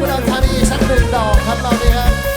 คุณอัญชาลีสักหนึ่งดอกครับตาเนี้ครับ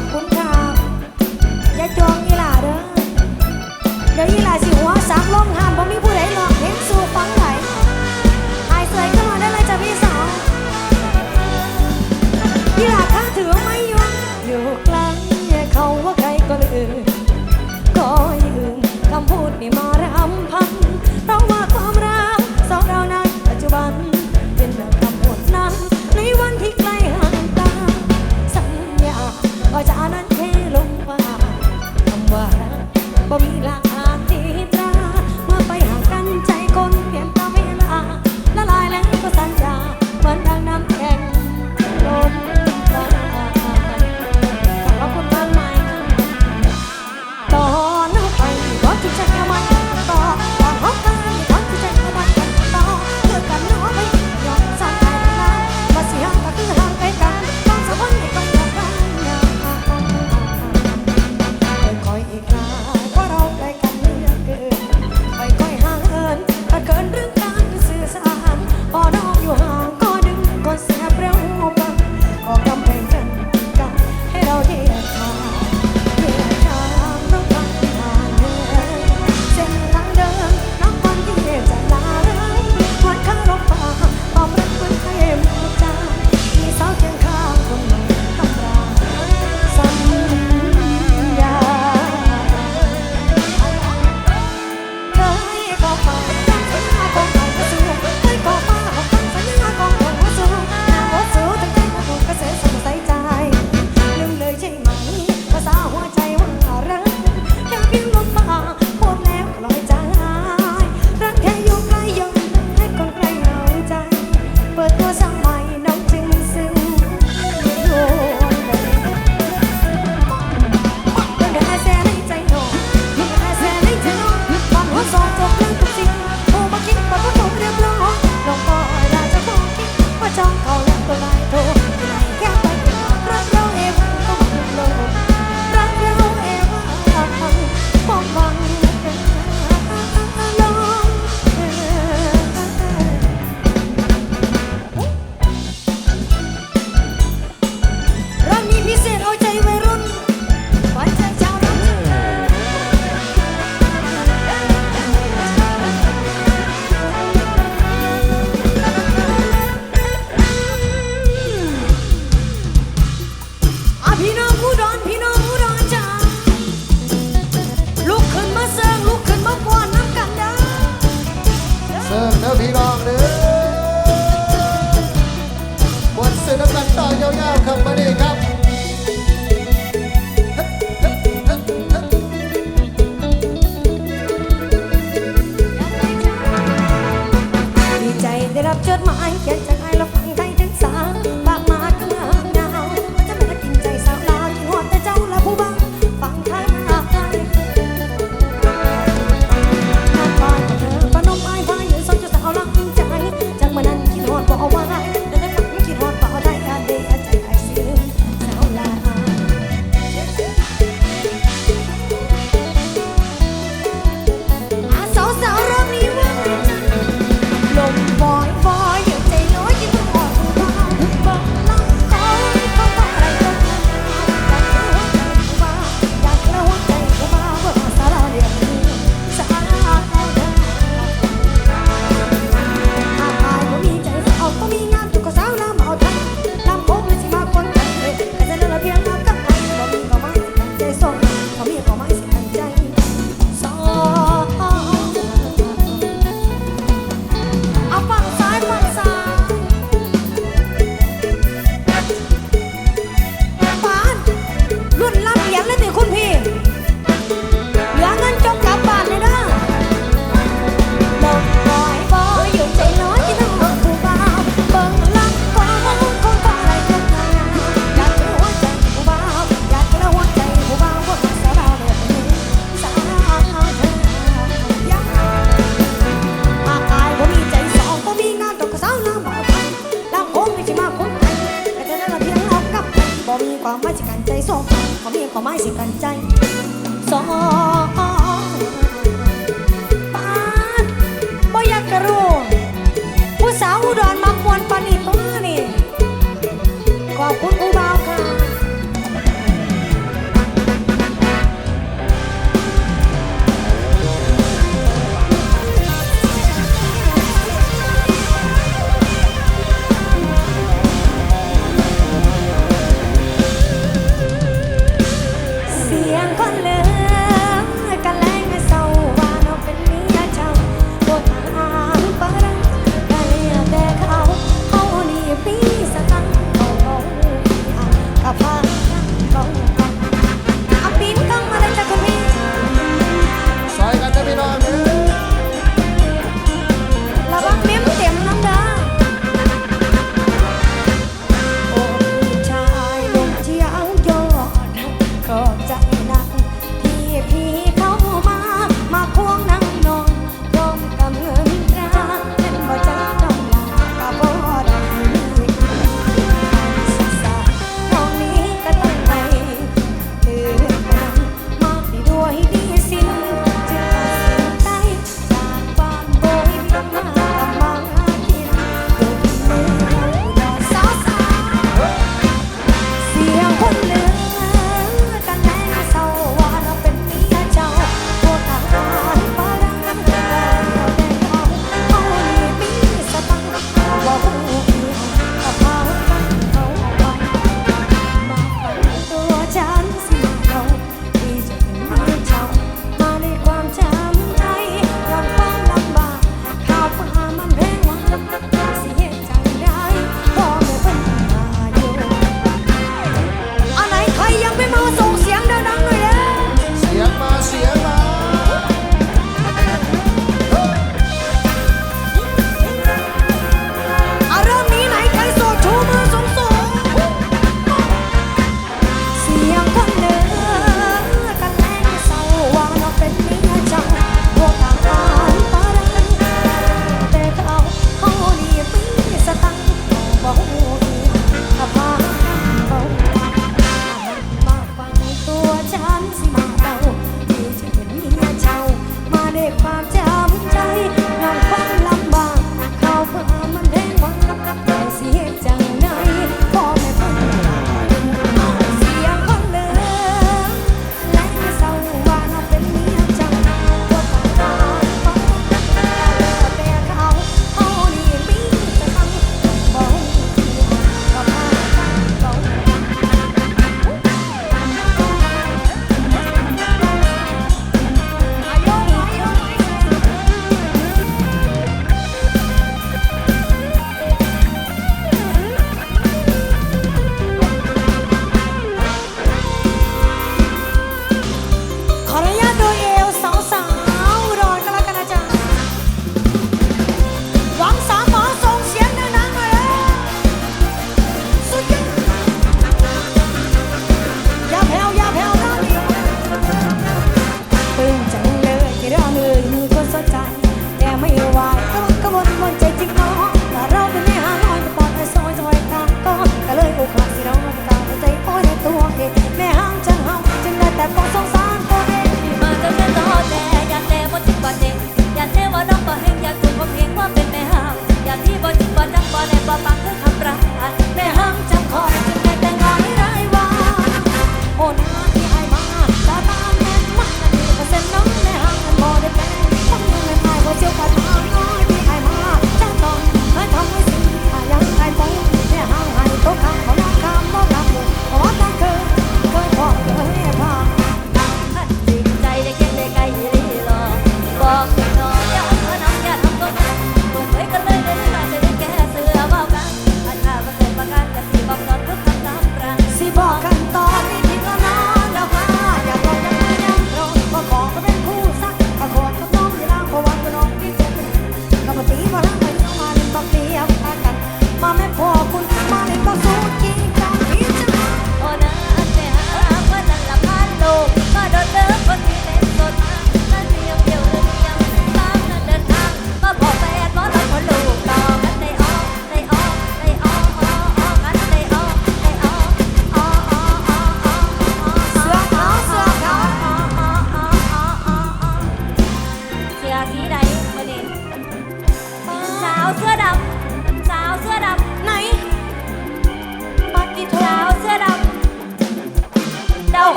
acompanhar.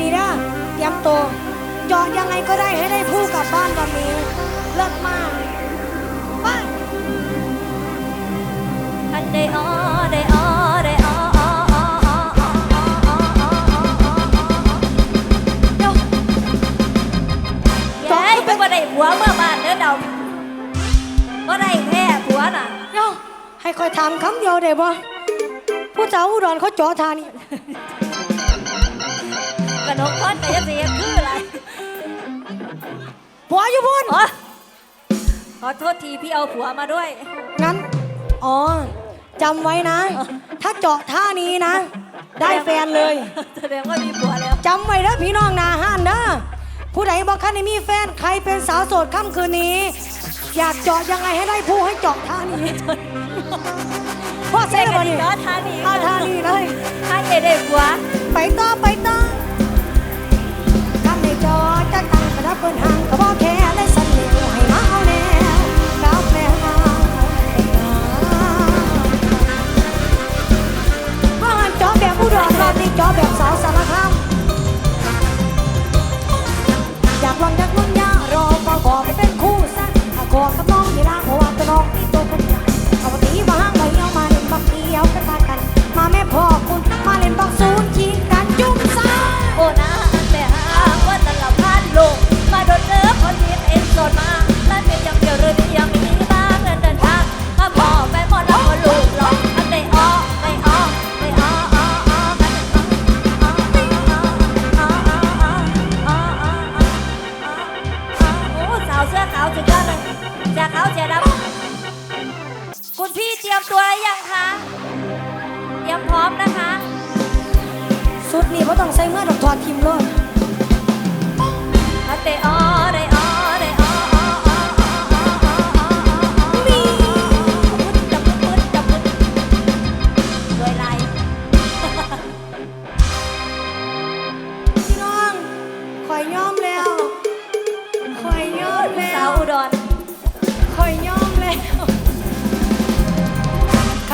ดีๆนะเตรียมตัวเจาะยังไงก็ได้ให้ได้ผู้กลับบ้านวันนี้ เลิศมากไปอันเดออเดออเดออเดี๋ยวแย่ไปบ่ได้ผัวเมื่อบ้านเด้อเดาบ่ได้แท้ผัวน่ะเดี๋ยวให้คอยถามคำเดียวได้บ่ผู้สาวอุดรเขาจ่อทานี่กระ นกพรแต่ยังสิเฮ็ดคืออะไรผัวอยู่พุ่นโอ๊ยขอโทษทีพี่เอาผัวมาด้วย งั้น อ๋อจำไว้นะ ถ้าเจาะท่านี้นะ ได้แฟนเลย แสดงว่ามีผัวแล้ว จำไว้นะพี่น้องนาห้านนะผู้ใดบอกคันได้มีแฟนใครเป็นสาวโสดค่ำคืนนี้ อยากเจาะยังไงให้ได้ผู้ให้เจาะท่านี้พ่อเซ่บอนี่เนาะท่านี้เอาท่านี้เลยท่าเอเด็กผัว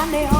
I nail.